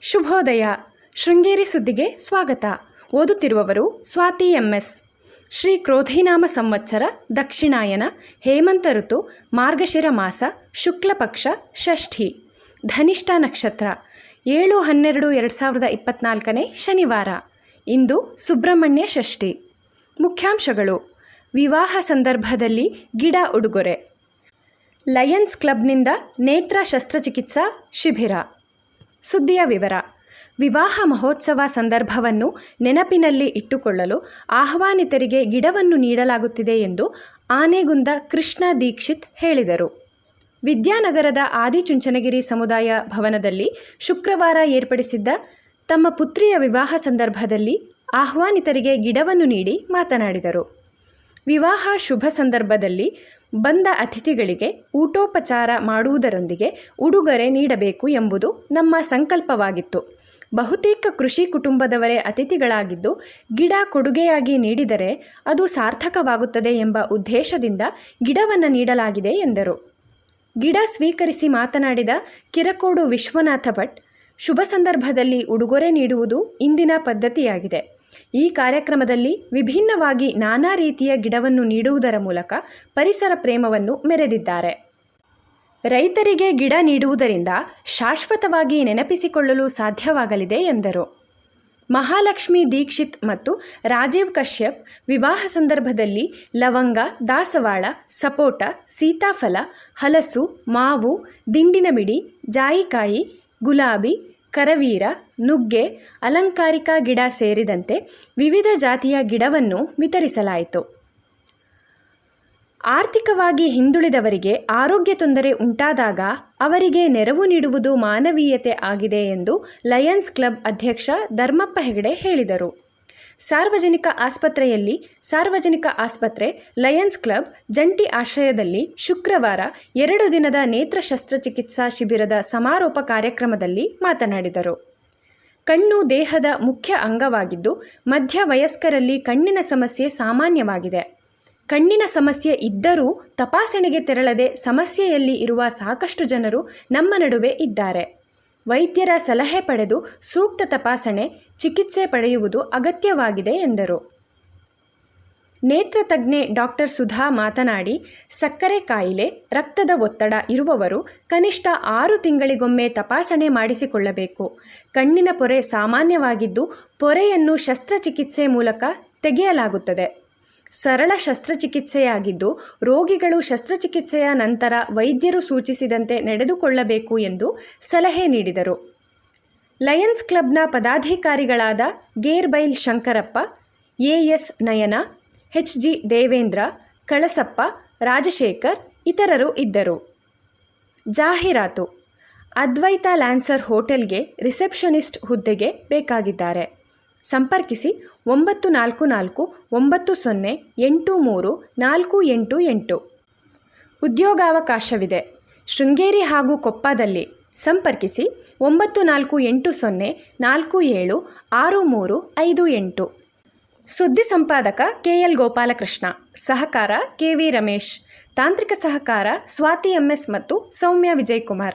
ಶುಭೋದಯ. ಶೃಂಗೇರಿ ಸುದ್ದಿಗೆ ಸ್ವಾಗತ. ಓದುತ್ತಿರುವವರು ಸ್ವಾತಿ ಎಂಎಸ್. ಶ್ರೀ ಕ್ರೋಧಿನಾಮ ಸಂವತ್ಸರ, ದಕ್ಷಿಣಾಯನ, ಹೇಮಂತ ಋತು, ಮಾರ್ಗಶಿರ ಮಾಸ, ಶುಕ್ಲಪಕ್ಷ, ಷಷ್ಠಿ. ಧನಿಷ್ಠ ನಕ್ಷತ್ರ, ಏಳು ಹನ್ನೆರಡು ಎರಡು ಸಾವಿರದ ಇಪ್ಪತ್ನಾಲ್ಕನೇ ಶನಿವಾರ. ಇಂದು ಸುಬ್ರಹ್ಮಣ್ಯ ಷಷ್ಠಿ. ಮುಖ್ಯಾಂಶಗಳು. ವಿವಾಹ ಸಂದರ್ಭದಲ್ಲಿ ಗಿಡ ಉಡುಗೊರೆ. ಲಯನ್ಸ್ ಕ್ಲಬ್ನಿಂದ ನೇತ್ರ ಶಸ್ತ್ರಚಿಕಿತ್ಸಾ ಶಿಬಿರ. ಸುದ್ದಿಯ ವಿವರ. ವಿವಾಹ ಮಹೋತ್ಸವ ಸಂದರ್ಭವನ್ನು ನೆನಪಿನಲ್ಲಿ ಇಟ್ಟುಕೊಳ್ಳಲು ಆಹ್ವಾನಿತರಿಗೆ ಗಿಡವನ್ನು ನೀಡಲಾಗುತ್ತಿದೆ ಎಂದು ಆನೆಗುಂದ ಕೃಷ್ಣ ದೀಕ್ಷಿತ್ ಹೇಳಿದರು. ವಿದ್ಯಾನಗರದ ಆದಿಚುಂಚನಗಿರಿ ಸಮುದಾಯ ಭವನದಲ್ಲಿ ಶುಕ್ರವಾರ ಏರ್ಪಡಿಸಿದ್ದ ತಮ್ಮ ಪುತ್ರಿಯ ವಿವಾಹ ಸಂದರ್ಭದಲ್ಲಿ ಆಹ್ವಾನಿತರಿಗೆ ಗಿಡವನ್ನು ನೀಡಿ ಮಾತನಾಡಿದರು. ವಿವಾಹ ಶುಭ ಸಂದರ್ಭದಲ್ಲಿ ಬಂದ ಅತಿಥಿಗಳಿಗೆ ಊಟೋಪಚಾರ ಮಾಡುವುದರೊಂದಿಗೆ ಉಡುಗೊರೆ ನೀಡಬೇಕು ಎಂಬುದು ನಮ್ಮ ಸಂಕಲ್ಪವಾಗಿತ್ತು. ಬಹುತೇಕ ಕೃಷಿ ಕುಟುಂಬದವರೇ ಅತಿಥಿಗಳಾಗಿದ್ದು ಗಿಡ ಕೊಡುಗೆಯಾಗಿ ನೀಡಿದರೆ ಅದು ಸಾರ್ಥಕವಾಗುತ್ತದೆ ಎಂಬ ಉದ್ದೇಶದಿಂದ ಗಿಡವನ್ನು ನೀಡಲಾಗಿದೆ ಎಂದರು. ಗಿಡ ಸ್ವೀಕರಿಸಿ ಮಾತನಾಡಿದ ಕಿರಕೋಡು ವಿಶ್ವನಾಥ ಭಟ್, ಶುಭ ಸಂದರ್ಭದಲ್ಲಿ ಉಡುಗೊರೆ ನೀಡುವುದು ಇಂದಿನ ಪದ್ಧತಿಯಾಗಿದೆ. ಈ ಕಾರ್ಯಕ್ರಮದಲ್ಲಿ ವಿಭಿನ್ನವಾಗಿ ನಾನಾ ರೀತಿಯ ಗಿಡವನ್ನು ನೀಡುವುದರ ಮೂಲಕ ಪರಿಸರ ಪ್ರೇಮವನ್ನು ಮೆರೆದಿದ್ದಾರೆ. ರೈತರಿಗೆ ಗಿಡ ನೀಡುವುದರಿಂದ ಶಾಶ್ವತವಾಗಿ ನೆನಪಿಸಿಕೊಳ್ಳಲು ಸಾಧ್ಯವಾಗಲಿದೆ ಎಂದರು. ಮಹಾಲಕ್ಷ್ಮಿ ದೀಕ್ಷಿತ್ ಮತ್ತು ರಾಜೀವ್ ಕಶ್ಯಪ್ ವಿವಾಹ ಸಂದರ್ಭದಲ್ಲಿ ಲವಂಗ, ದಾಸವಾಳ, ಸಪೋಟ, ಸೀತಾಫಲ, ಹಲಸು, ಮಾವು, ದಿಂಡಿನ ಬಿಡಿ, ಜಾಯಿಕಾಯಿ, ಗುಲಾಬಿ ಕರವೀರ, ನುಗ್ಗೆ, ಅಲಂಕಾರಿಕ ಗಿಡ ಸೇರಿದಂತೆ ವಿವಿಧ ಜಾತಿಯ ಗಿಡವನ್ನು ವಿತರಿಸಲಾಯಿತು. ಆರ್ಥಿಕವಾಗಿ ಹಿಂದುಳಿದವರಿಗೆ ಆರೋಗ್ಯ ತೊಂದರೆ ಉಂಟಾದಾಗ ಅವರಿಗೆ ನೆರವು ನೀಡುವುದು ಮಾನವೀಯತೆ ಆಗಿದೆ ಎಂದು ಲಯನ್ಸ್ ಕ್ಲಬ್ ಅಧ್ಯಕ್ಷ ಧರ್ಮಪ್ಪ ಹೆಗಡೆ ಹೇಳಿದರು. ಸಾರ್ವಜನಿಕ ಆಸ್ಪತ್ರೆಯಲ್ಲಿ ಸಾರ್ವಜನಿಕ ಆಸ್ಪತ್ರೆ, ಲಯನ್ಸ್ ಕ್ಲಬ್, ಜಂಟಿ ಆಶ್ರಯದಲ್ಲಿ ಶುಕ್ರವಾರ ಎರಡು ದಿನದ ನೇತ್ರ ಶಸ್ತ್ರಚಿಕಿತ್ಸಾ ಶಿಬಿರದ ಸಮಾರೋಪ ಕಾರ್ಯಕ್ರಮದಲ್ಲಿ ಮಾತನಾಡಿದರು. ಕಣ್ಣು ದೇಹದ ಮುಖ್ಯ ಅಂಗವಾಗಿದ್ದು ಮಧ್ಯ ವಯಸ್ಕರಲ್ಲಿ ಕಣ್ಣಿನ ಸಮಸ್ಯೆ ಸಾಮಾನ್ಯವಾಗಿದೆ. ಕಣ್ಣಿನ ಸಮಸ್ಯೆ ಇದ್ದರೂ ತಪಾಸಣೆಗೆ ತೆರಳದೆ ಸಮಸ್ಯೆಯಲ್ಲಿ ಇರುವ ಸಾಕಷ್ಟು ಜನರು ನಮ್ಮ ನಡುವೆ ಇದ್ದಾರೆ. ವೈದ್ಯರ ಸಲಹೆ ಪಡೆದು ಸೂಕ್ತ ತಪಾಸಣೆ, ಚಿಕಿತ್ಸೆ ಪಡೆಯುವುದು ಅಗತ್ಯವಾಗಿದೆ ಎಂದರು. ನೇತ್ರ ತಜ್ಞೆ ಡಾಕ್ಟರ್ ಸುಧಾ ಮಾತನಾಡಿ, ಸಕ್ಕರೆ ಕಾಯಿಲೆ, ರಕ್ತದ ಒತ್ತಡ ಇರುವವರು ಕನಿಷ್ಠ ಆರು ತಿಂಗಳಿಗೊಮ್ಮೆ ತಪಾಸಣೆ ಮಾಡಿಸಿಕೊಳ್ಳಬೇಕು. ಕಣ್ಣಿನ ಪೊರೆ ಸಾಮಾನ್ಯವಾಗಿದ್ದು, ಪೊರೆಯನ್ನು ಶಸ್ತ್ರಚಿಕಿತ್ಸೆ ಮೂಲಕ ತೆಗೆಯಲಾಗುತ್ತದೆ. ಸರಳ ಶಸ್ತ್ರಚಿಕಿತ್ಸೆಯಾಗಿದ್ದು, ರೋಗಿಗಳು ಶಸ್ತ್ರಚಿಕಿತ್ಸೆಯ ನಂತರ ವೈದ್ಯರು ಸೂಚಿಸಿದಂತೆ ನಡೆದುಕೊಳ್ಳಬೇಕು ಎಂದು ಸಲಹೆ ನೀಡಿದರು. ಲಯನ್ಸ್ ಕ್ಲಬ್ನ ಪದಾಧಿಕಾರಿಗಳಾದ Gerbail Shankarappa, AS Nayana H G Devendra, Kalasappa, Rajashekar ಇತರರು ಇದ್ದರು. ಜಾಹೀರಾತು. ಅದ್ವೈತ ಲ್ಯಾನ್ಸರ್ ಹೋಟೆಲ್ಗೆ ರಿಸೆಪ್ಷನಿಸ್ಟ್ ಹುದ್ದೆಗೆ ಬೇಕಾಗಿದ್ದಾರೆ. ಸಂಪರ್ಕಿಸಿ ಒಂಬತ್ತು ನಾಲ್ಕು ನಾಲ್ಕು ಒಂಬತ್ತು ಸೊನ್ನೆ ಎಂಟು ಮೂರು ನಾಲ್ಕು ಎಂಟು ಎಂಟು. ಉದ್ಯೋಗಾವಕಾಶವಿದೆ. ಶೃಂಗೇರಿ ಹಾಗೂ ಕೊಪ್ಪದಲ್ಲಿ ಸಂಪರ್ಕಿಸಿ ಒಂಬತ್ತು ನಾಲ್ಕು ಎಂಟು ಸೊನ್ನೆ ನಾಲ್ಕು ಏಳು ಆರು ಮೂರು ಐದು ಎಂಟು. ಸುದ್ದಿ ಸಂಪಾದಕ ಕೆ ಎಲ್ ಗೋಪಾಲಕೃಷ್ಣ, ಸಹಕಾರ ಕೆ ವಿ ರಮೇಶ್, ತಾಂತ್ರಿಕ ಸಹಕಾರ ಸ್ವಾತಿ ಎಂಎಸ್ ಮತ್ತು ಸೌಮ್ಯ ವಿಜಯಕುಮಾರ್.